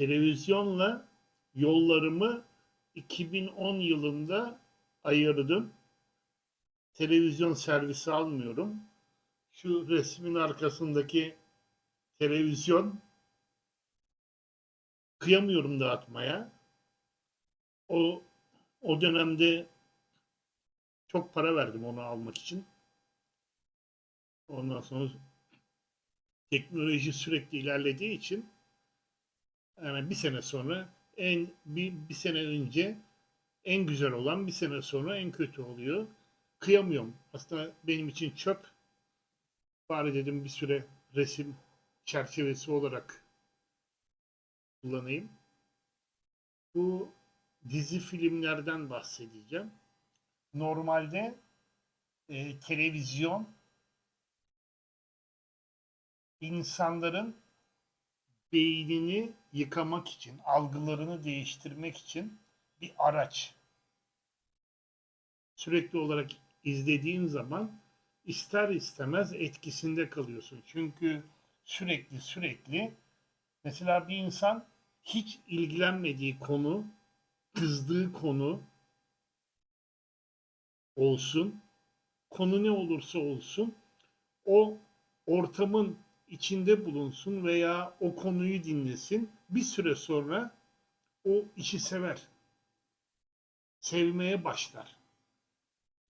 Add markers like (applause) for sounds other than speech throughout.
televizyonla yollarımı 2010 yılında ayırdım. Televizyon servisi almıyorum. Şu resmin arkasındaki televizyon kıyamıyorum dağıtmaya. O o dönemde çok para verdim onu almak için. Ondan sonra teknoloji sürekli ilerlediği için yani bir sene sonra en bir, bir sene önce en güzel olan bir sene sonra en kötü oluyor. Kıyamıyorum. Aslında benim için çöp. Bari dedim bir süre resim çerçevesi olarak kullanayım. Bu dizi filmlerden bahsedeceğim. Normalde e, televizyon insanların beynini yıkamak için, algılarını değiştirmek için bir araç. Sürekli olarak izlediğin zaman ister istemez etkisinde kalıyorsun. Çünkü sürekli sürekli mesela bir insan hiç ilgilenmediği konu, kızdığı konu olsun, konu ne olursa olsun o ortamın içinde bulunsun veya o konuyu dinlesin. Bir süre sonra o işi sever. Sevmeye başlar.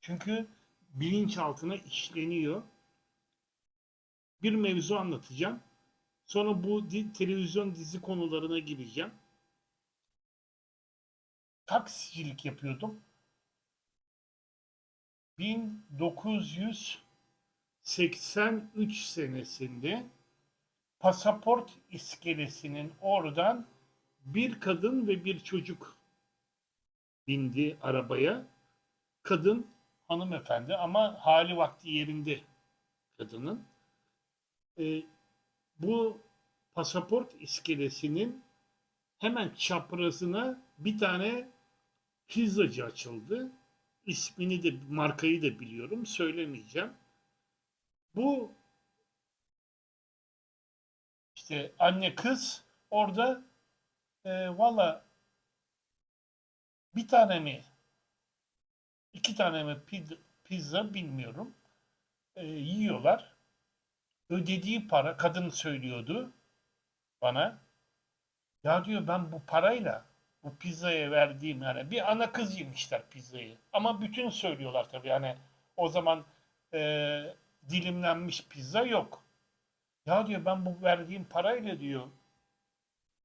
Çünkü bilinçaltına işleniyor. Bir mevzu anlatacağım. Sonra bu televizyon dizi konularına gireceğim. Taksicilik yapıyordum. 1983 senesinde pasaport iskelesinin oradan bir kadın ve bir çocuk bindi arabaya. Kadın hanımefendi ama hali vakti yerinde kadının. Ee, bu pasaport iskelesinin hemen çaprazına bir tane pizzacı açıldı. İsmini de markayı da biliyorum. Söylemeyeceğim. Bu işte anne kız orada e, valla bir tane mi iki tane mi pizza bilmiyorum. E, yiyorlar. Ödediği para kadın söylüyordu bana. Ya diyor ben bu parayla bu pizzaya verdiğim yani bir ana kız yemişler pizzayı. Ama bütün söylüyorlar tabii yani o zaman e, dilimlenmiş pizza yok. Ya diyor ben bu verdiğim parayla diyor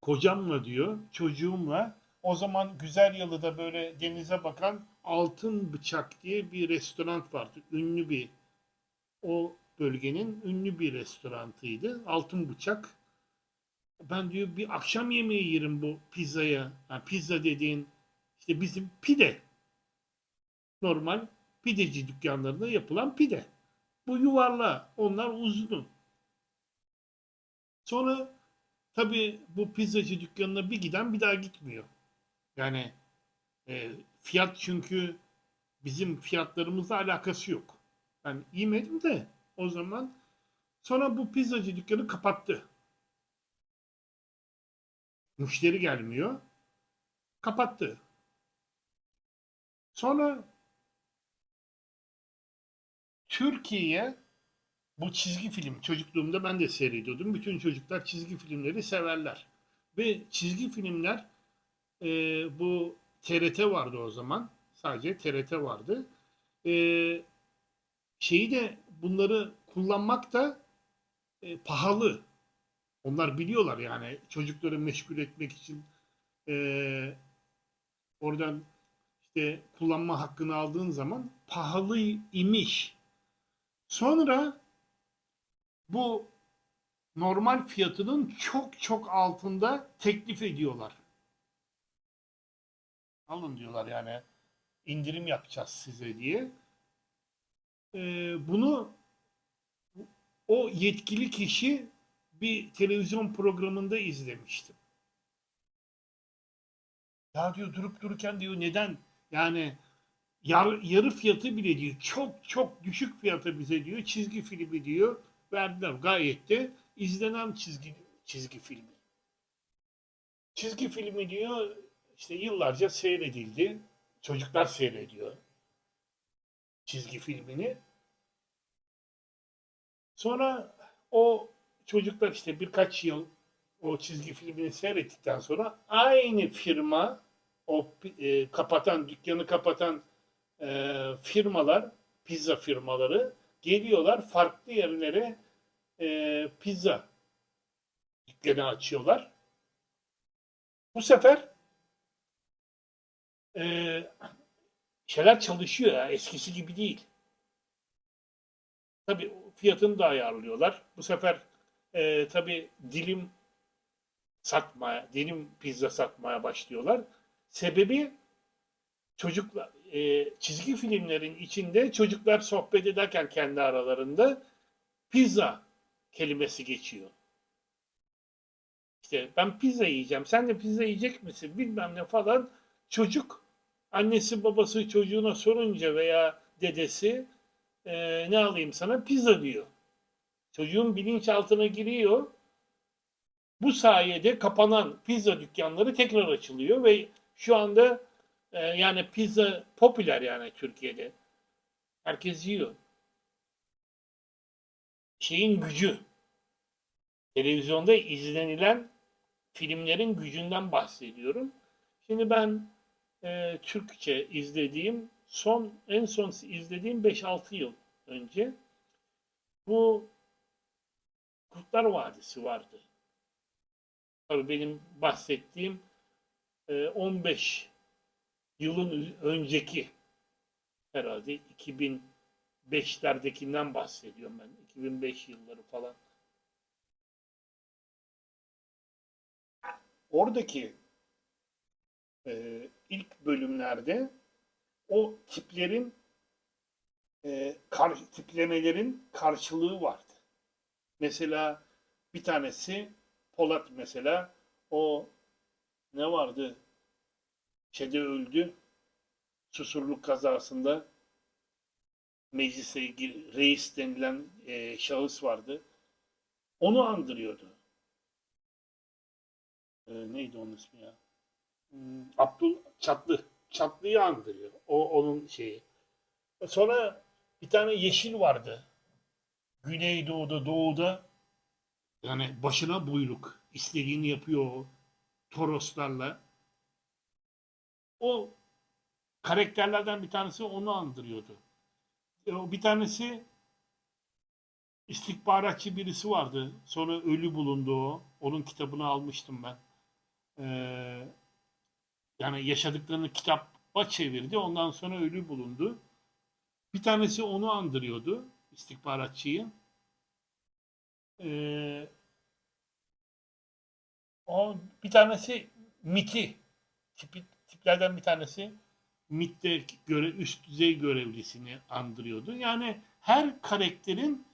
kocamla diyor çocuğumla o zaman Güzel Yalı'da böyle denize bakan Altın Bıçak diye bir restoran vardı. Ünlü bir o bölgenin ünlü bir restorantıydı. Altın Bıçak. Ben diyor bir akşam yemeği yerim bu pizzaya. Yani pizza dediğin işte bizim pide. Normal pideci dükkanlarında yapılan pide. Bu yuvarla, onlar uzun. Sonra tabii bu pizzacı dükkanına bir giden bir daha gitmiyor. Yani e, fiyat çünkü bizim fiyatlarımızla alakası yok. Ben yemedim de o zaman sonra bu pizzacı dükkanı kapattı. Müşteri gelmiyor. Kapattı. Sonra Türkiye'ye bu çizgi film çocukluğumda ben de seyrediyordum. Bütün çocuklar çizgi filmleri severler. Ve çizgi filmler e, bu TRT vardı o zaman. Sadece TRT vardı. E, şeyi de bunları kullanmak da e, pahalı. Onlar biliyorlar yani çocukları meşgul etmek için e, oradan işte kullanma hakkını aldığın zaman pahalı imiş. Sonra bu normal fiyatının çok çok altında teklif ediyorlar. Alın diyorlar yani indirim yapacağız size diye. Ee, bunu o yetkili kişi bir televizyon programında izlemiştim. Ya diyor durup dururken diyor neden yani yar, yarı fiyatı bile diyor çok çok düşük fiyata bize diyor çizgi filmi diyor verdiler gayet de izlenen çizgi çizgi filmi. çizgi filmi diyor işte yıllarca seyredildi. Çocuklar seyrediyor çizgi filmini. Sonra o çocuklar işte birkaç yıl o çizgi filmini seyrettikten sonra aynı firma o e, kapatan dükkanı kapatan e, firmalar pizza firmaları geliyorlar farklı yerlere e, pizza dükkanı açıyorlar. Bu sefer e, şeyler çalışıyor ya eskisi gibi değil. Tabii fiyatını da ayarlıyorlar. Bu sefer e, tabii dilim satmaya, dilim pizza satmaya başlıyorlar. Sebebi çocuklar e, çizgi filmlerin içinde çocuklar sohbet ederken kendi aralarında pizza kelimesi geçiyor. İşte ben pizza yiyeceğim. Sen de pizza yiyecek misin? Bilmem ne falan. Çocuk annesi babası çocuğuna sorunca veya dedesi e, ne alayım sana? Pizza diyor. Çocuğun bilinçaltına giriyor. Bu sayede kapanan pizza dükkanları tekrar açılıyor ve şu anda e, yani pizza popüler yani Türkiye'de. Herkes yiyor. Şeyin gücü. Televizyonda izlenilen filmlerin gücünden bahsediyorum. Şimdi ben e, Türkçe izlediğim son en son izlediğim 5-6 yıl önce bu Kurtlar Vadisi vardı. Tabii benim bahsettiğim e, 15 yılın önceki herhalde 2005'lerdekinden bahsediyorum ben. 2005 yılları falan. Oradaki e, ilk bölümlerde o tiplerin e, kar, tiplemelerin karşılığı vardı. Mesela bir tanesi Polat mesela o ne vardı? Şeyde öldü. Susurluk kazasında meclise reis denilen e, şahıs vardı. Onu andırıyordu. E, neydi onun ismi ya? Hmm, Abdul Çatlı. Çatlı'yı andırıyor. O onun şeyi. Sonra bir tane yeşil vardı. Güneydoğu'da, doğuda yani başına buyruk. istediğini yapıyor o. Toroslarla. O karakterlerden bir tanesi onu andırıyordu. E, bir tanesi istihbaratçı birisi vardı. Sonra ölü bulundu o. Onun kitabını almıştım ben. Ee, yani yaşadıklarını kitaba çevirdi. Ondan sonra ölü bulundu. Bir tanesi onu andırıyordu. istihbaratçıyı. Ee, o bir tanesi MIT'i tipi, tiplerden bir tanesi MIT'te göre, üst düzey görevlisini andırıyordu. Yani her karakterin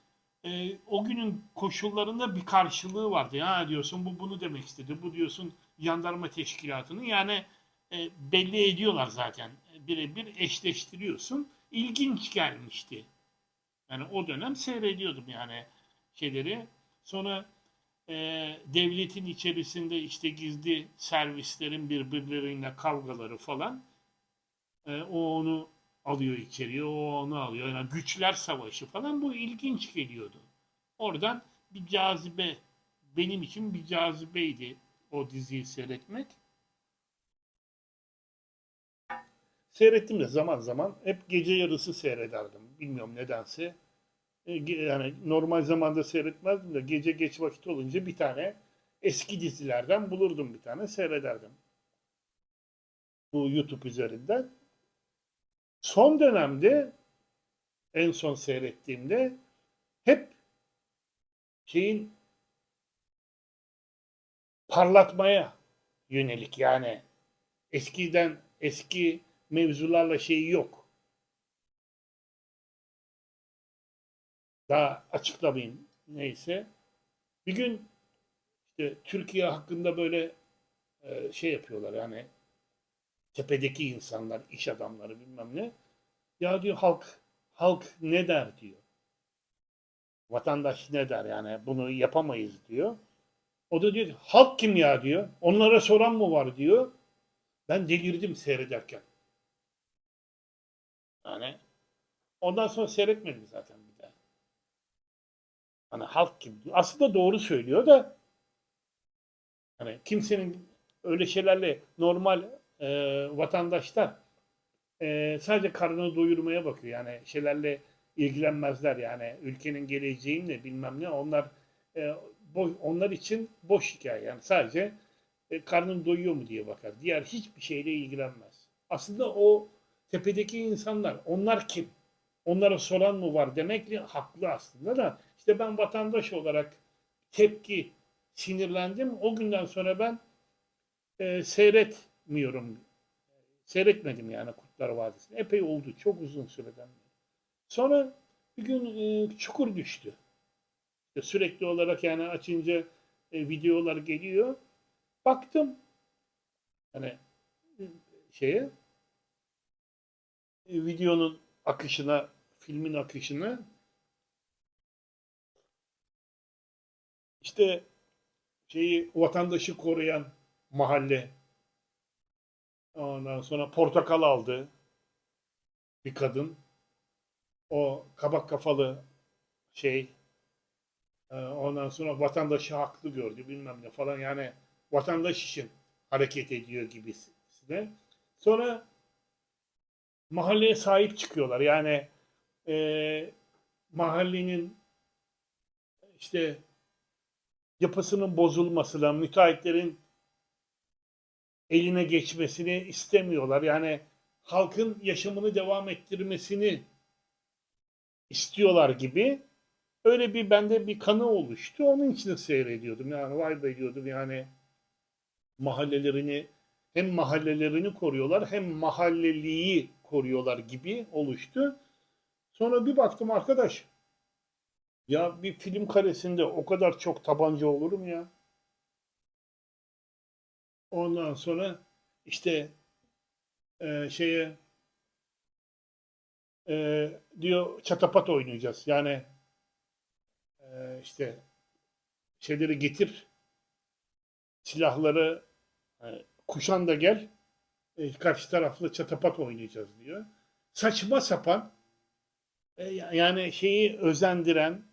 e, o günün koşullarında bir karşılığı vardı. Ya diyorsun bu bunu demek istedi. Bu diyorsun jandarma teşkilatını. Yani e, belli ediyorlar zaten. Birebir eşleştiriyorsun. İlginç gelmişti. Yani o dönem seyrediyordum yani şeyleri. Sonra e, devletin içerisinde işte gizli servislerin birbirleriyle kavgaları falan. E, o onu alıyor içeriye, o onu alıyor. Yani güçler savaşı falan bu ilginç geliyordu. Oradan bir cazibe, benim için bir cazibeydi o diziyi seyretmek. Seyrettim de zaman zaman hep gece yarısı seyrederdim. Bilmiyorum nedense. E, Yani normal zamanda seyretmezdim de gece geç vakit olunca bir tane eski dizilerden bulurdum bir tane seyrederdim. Bu YouTube üzerinden. Son dönemde en son seyrettiğimde hep şeyin parlatmaya yönelik yani eskiden eski mevzularla şeyi yok. Daha açıklamayayım neyse. Bir gün işte Türkiye hakkında böyle e, şey yapıyorlar yani tepedeki insanlar, iş adamları bilmem ne. Ya diyor halk halk ne der diyor. Vatandaş ne der yani bunu yapamayız diyor. O da diyor halk kim ya diyor. Onlara soran mı var diyor. Ben delirdim seyrederken. Yani ondan sonra seyretmedim zaten. Hani halk diyor. Aslında doğru söylüyor da hani kimsenin öyle şeylerle normal e, vatandaşlar e, sadece karnını doyurmaya bakıyor. Yani şeylerle ilgilenmezler yani ülkenin geleceğiyle bilmem ne onlar e, boş, onlar için boş hikaye yani sadece e, karnın doyuyor mu diye bakar. Diğer hiçbir şeyle ilgilenmez. Aslında o tepedeki insanlar onlar kim? Onlara soran mı var demekle haklı aslında da işte ben vatandaş olarak tepki sinirlendim. O günden sonra ben e, seyretmiyorum. Seyretmedim yani Kurtlar Vadisi'ni. Epey oldu. Çok uzun süreden. Sonra bir gün e, çukur düştü. Sürekli olarak yani açınca e, videolar geliyor. Baktım hani şeye e, videonun akışına, filmin akışına işte şeyi vatandaşı koruyan mahalle ondan sonra portakal aldı bir kadın o kabak kafalı şey e, ondan sonra vatandaşı haklı gördü bilmem ne falan yani vatandaş için hareket ediyor gibisine. Sonra mahalleye sahip çıkıyorlar. Yani e, mahallenin işte yapısının bozulmasına, müteahhitlerin eline geçmesini istemiyorlar. Yani halkın yaşamını devam ettirmesini istiyorlar gibi. Öyle bir bende bir kanı oluştu. Onun için seyrediyordum. Yani vay be diyordum yani mahallelerini hem mahallelerini koruyorlar hem mahalleliyi koruyorlar gibi oluştu. Sonra bir baktım arkadaş ya bir film karesinde o kadar çok tabanca olur mu ya? Ondan sonra işte e, şeye e, diyor çatapat oynayacağız. Yani e, işte şeyleri getir silahları e, kuşan da gel e, karşı taraflı çatapat oynayacağız diyor. Saçma sapan e, yani şeyi özendiren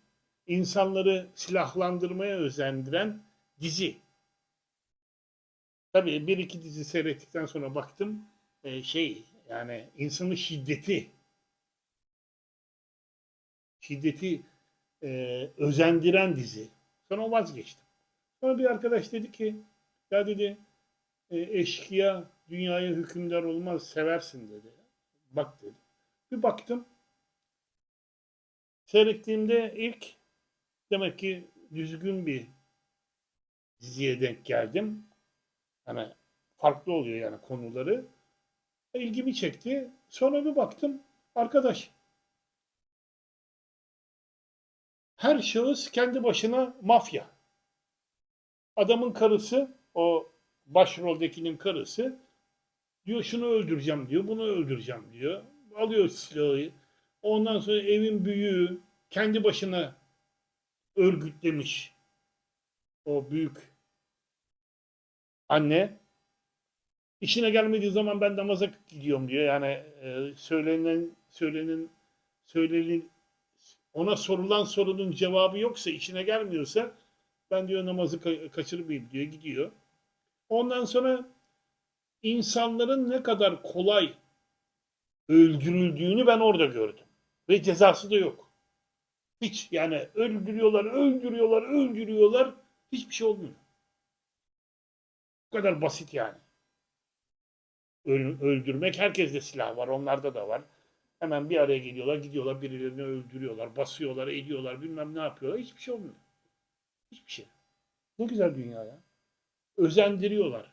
insanları silahlandırmaya özendiren dizi. Tabii bir iki dizi seyrettikten sonra baktım e, şey yani insanın şiddeti şiddeti e, özendiren dizi. Sonra vazgeçtim. Sonra bir arkadaş dedi ki ya dedi e, eşkıya dünyaya hükümdar olmaz seversin dedi. Bak dedi. Bir baktım seyrettiğimde ilk demek ki düzgün bir diziye denk geldim. Hani farklı oluyor yani konuları. İlgimi çekti. Sonra bir baktım arkadaş her şahıs kendi başına mafya. Adamın karısı, o başroldekinin karısı diyor şunu öldüreceğim diyor, bunu öldüreceğim diyor. Alıyor silahı. Ondan sonra evin büyüğü kendi başına örgütlemiş o büyük anne. İşine gelmediği zaman ben namaza gidiyorum diyor. Yani e, söylenen söylenen söylenen ona sorulan sorunun cevabı yoksa, işine gelmiyorsa ben diyor namazı ka- kaçırmayayım diyor, gidiyor. Ondan sonra insanların ne kadar kolay öldürüldüğünü ben orada gördüm. Ve cezası da yok. Hiç yani öldürüyorlar, öldürüyorlar, öldürüyorlar. Hiçbir şey olmuyor. Bu kadar basit yani. Öl- öldürmek herkeste silah var. Onlarda da var. Hemen bir araya geliyorlar, gidiyorlar, birilerini öldürüyorlar, basıyorlar, ediyorlar, bilmem ne yapıyorlar. Hiçbir şey olmuyor. Hiçbir şey. Ne güzel dünya ya. Özendiriyorlar.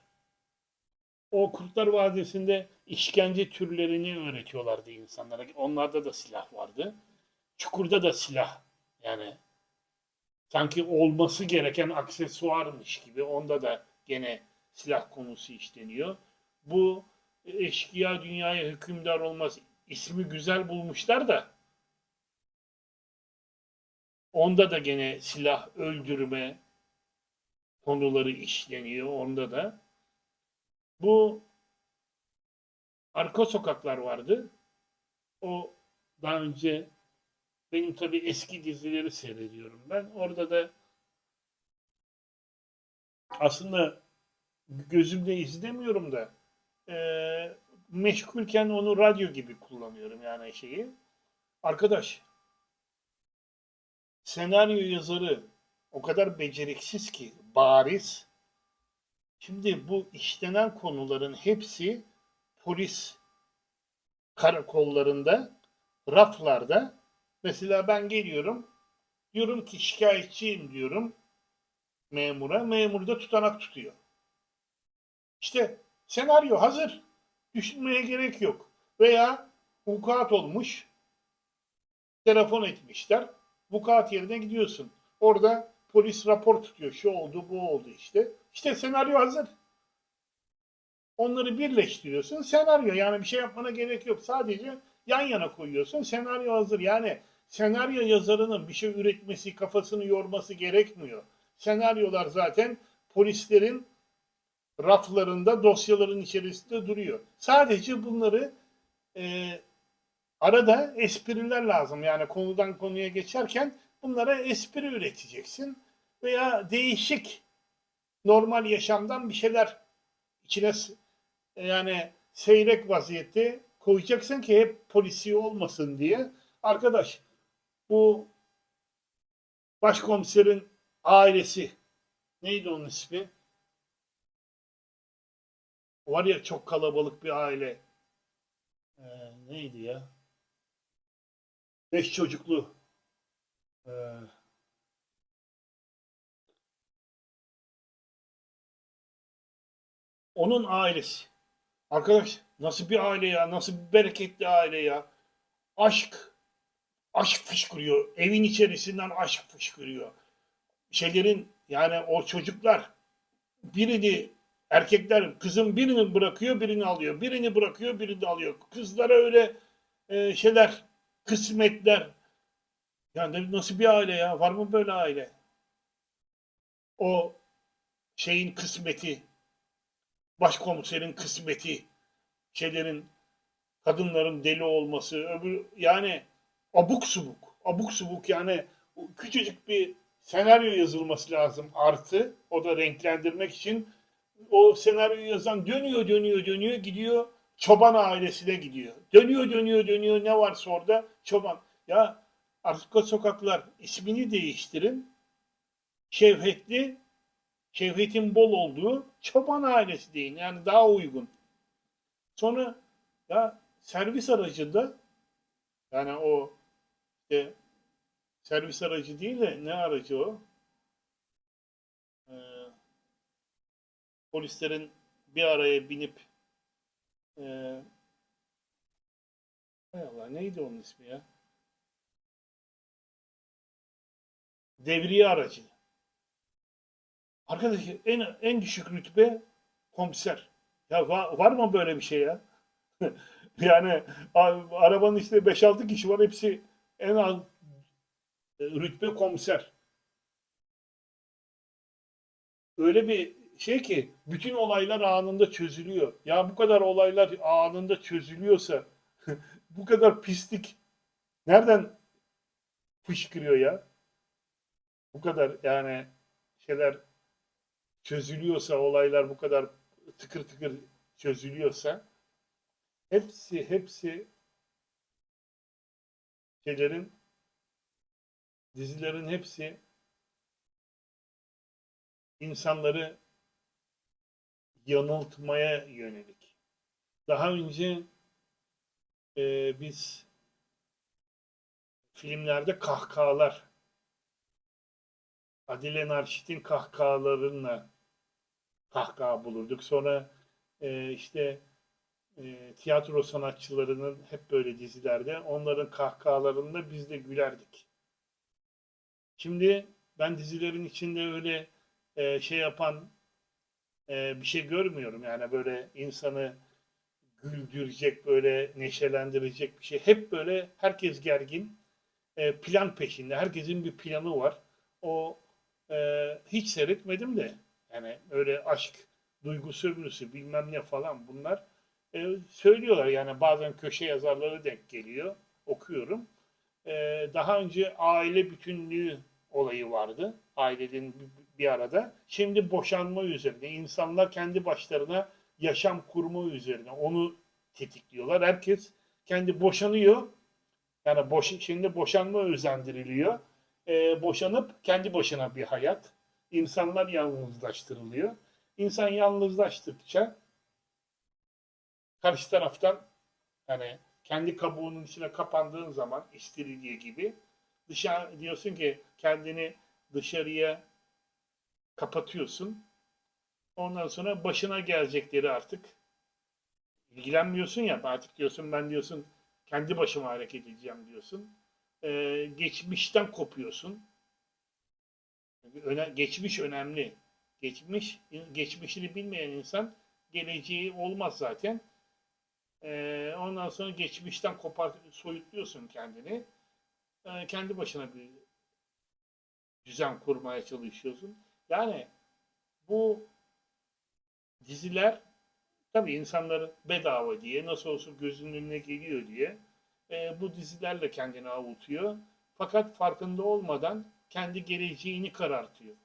O Kurtlar Vadisi'nde işkence türlerini öğretiyorlardı insanlara. Onlarda da silah vardı. Çukurda da silah. Yani sanki olması gereken aksesuarmış gibi. Onda da gene silah konusu işleniyor. Bu eşkıya dünyaya hükümdar olmaz ismi güzel bulmuşlar da onda da gene silah öldürme konuları işleniyor onda da. Bu arka sokaklar vardı. O daha önce benim tabii eski dizileri seyrediyorum ben. Orada da aslında gözümde izlemiyorum da eee meşgulken onu radyo gibi kullanıyorum yani şeyi. Arkadaş senaryo yazarı o kadar beceriksiz ki bariz. Şimdi bu işlenen konuların hepsi polis karakollarında, raflarda. Mesela ben geliyorum, diyorum ki şikayetçiyim diyorum memura. Memur da tutanak tutuyor. İşte senaryo hazır. Düşünmeye gerek yok. Veya vukuat olmuş. Telefon etmişler. Vukuat yerine gidiyorsun. Orada polis rapor tutuyor. Şu oldu, bu oldu işte. İşte senaryo hazır. Onları birleştiriyorsun. Senaryo yani bir şey yapmana gerek yok. Sadece yan yana koyuyorsun. Senaryo hazır. Yani senaryo yazarının bir şey üretmesi, kafasını yorması gerekmiyor. Senaryolar zaten polislerin raflarında, dosyaların içerisinde duruyor. Sadece bunları e, arada espriler lazım. Yani konudan konuya geçerken bunlara espri üreteceksin. Veya değişik normal yaşamdan bir şeyler içine yani seyrek vaziyette koyacaksın ki hep polisi olmasın diye. Arkadaş bu başkomiserin ailesi neydi onun ismi? Var ya çok kalabalık bir aile. Ee, neydi ya? Beş çocuklu. Ee, onun ailesi. Arkadaş nasıl bir aile ya? Nasıl bir bereketli aile ya? Aşk. Aşk fışkırıyor. Evin içerisinden aşk fışkırıyor. Şeylerin yani o çocuklar birini erkekler kızın birini bırakıyor birini alıyor. Birini bırakıyor birini alıyor. Kızlara öyle e, şeyler kısmetler. Yani nasıl bir aile ya? Var mı böyle aile? O şeyin kısmeti, başkomiserin kısmeti, şeylerin, kadınların deli olması, öbür yani abuk subuk, abuk subuk yani küçücük bir senaryo yazılması lazım artı o da renklendirmek için o senaryoyu yazan dönüyor dönüyor dönüyor gidiyor çoban ailesine gidiyor. Dönüyor dönüyor dönüyor ne varsa orada çoban. Ya arka sokaklar ismini değiştirin. Şevhetli, şevhetin bol olduğu çoban ailesi deyin. Yani daha uygun. Sonra ya servis aracında yani o işte servis aracı değil de ne aracı o? Ee, polislerin bir araya binip e, hay Allah neydi onun ismi ya? Devriye aracı. Arkadaş en en düşük rütbe komiser. Ya va- var mı böyle bir şey ya? (laughs) yani arabanın işte 5-6 kişi var hepsi en az e, rütbe komiser. Öyle bir şey ki bütün olaylar anında çözülüyor. Ya bu kadar olaylar anında çözülüyorsa (laughs) bu kadar pislik nereden fışkırıyor ya? Bu kadar yani şeyler çözülüyorsa olaylar bu kadar tıkır tıkır çözülüyorsa hepsi hepsi şeylerin dizilerin hepsi insanları yanıltmaya yönelik. Daha önce e, biz filmlerde kahkahalar Adile Naşit'in kahkahalarıyla kahkaha bulurduk. Sonra e, işte e, tiyatro sanatçılarının hep böyle dizilerde onların kahkahalarında biz de gülerdik. Şimdi ben dizilerin içinde öyle e, şey yapan e, bir şey görmüyorum. Yani böyle insanı güldürecek, böyle neşelendirecek bir şey. Hep böyle herkes gergin, e, plan peşinde. Herkesin bir planı var. O e, hiç seyretmedim de Yani öyle aşk duygu sömürüsü bilmem ne falan bunlar e, söylüyorlar. Yani bazen köşe yazarları denk geliyor. Okuyorum. E, daha önce aile bütünlüğü olayı vardı. Ailenin bir- arada. Şimdi boşanma üzerine. insanlar kendi başlarına yaşam kurma üzerine. Onu tetikliyorlar. Herkes kendi boşanıyor. Yani boş, şimdi boşanma özendiriliyor. E, boşanıp kendi başına bir hayat. İnsanlar yalnızlaştırılıyor. İnsan yalnızlaştıkça karşı taraftan yani kendi kabuğunun içine kapandığın zaman istiridye gibi dışarı diyorsun ki kendini dışarıya kapatıyorsun. Ondan sonra başına gelecekleri artık ilgilenmiyorsun ya artık diyorsun ben diyorsun kendi başıma hareket edeceğim diyorsun. Ee, geçmişten kopuyorsun. Öne, geçmiş önemli. Geçmiş geçmişini bilmeyen insan geleceği olmaz zaten. Ee, ondan sonra geçmişten kopar soyutluyorsun kendini. Ee, kendi başına bir düzen kurmaya çalışıyorsun. Yani bu diziler tabii insanları bedava diye nasıl olsa gözünün önüne geliyor diye e, bu dizilerle kendini avutuyor. Fakat farkında olmadan kendi geleceğini karartıyor.